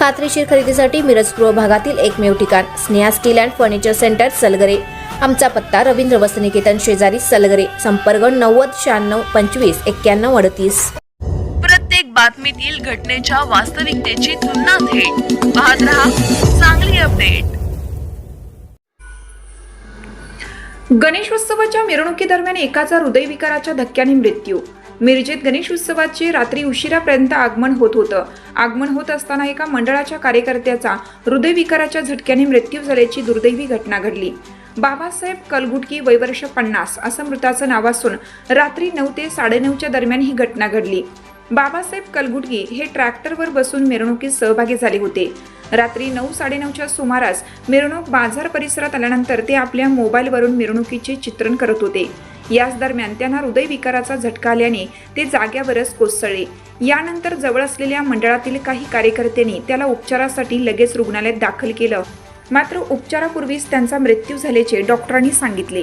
खात्रीशीर खरेदीसाठी मिरज पूर्व भागातील एकमेव ठिकाण Sneha steel and furniture centre Salgare. आमचा पत्ता रवींद्र वसनिकेतन शेजारी सलगरे संपर्क नव्वद शहाण्णव पंचवीस एक्क्याण्णव अडतीस. प्रत्येक बातमीतील घटनेच्या वास्तविकतेची तुलना थेट. पाहत रहा चांगली अपडेट. गणेशोत्सवाच्या मिरवणुकीदरम्यान एकाचा हृदयविकाराच्या धक्क्याने मृत्यू. मिरजेत गणेशोत्सवाचे रात्री उशिरापर्यंत आगमन होत होतं. आगमन होत असताना एका मंडळाच्या कार्यकर्त्याचा हृदयविकाराच्या झटक्याने मृत्यू झाल्याची दुर्दैवी घटना घडली. बाबासाहेब कलगुटकी वयवर्ष पन्नास असं मृताचं नाव असून रात्री नऊ ते साडेनऊच्या दरम्यान ही घटना घडली. बाबासाहेब कलगुटकी हे ट्रॅक्टरवर बसून मिरवणुकीत सहभागी झाले होते. रात्री नऊ साडेनऊच्या सुमारास मिरवणूक बाजार परिसरात आल्यानंतर ते आपल्या मोबाईलवरून मिरवणुकीचे चित्रण करत होते. याच दरम्यान त्यांना हृदयविकाराचा झटका आल्याने ते जाग्यावरच कोसळले. यानंतर जवळ असलेल्या मंडळातील काही कार्यकर्त्यांनी त्याला उपचारासाठी लगेच रुग्णालयात दाखल केलं. मात्र उपचारापूर्वीच त्यांचा मृत्यू झाल्याचे डॉक्टरांनी सांगितले.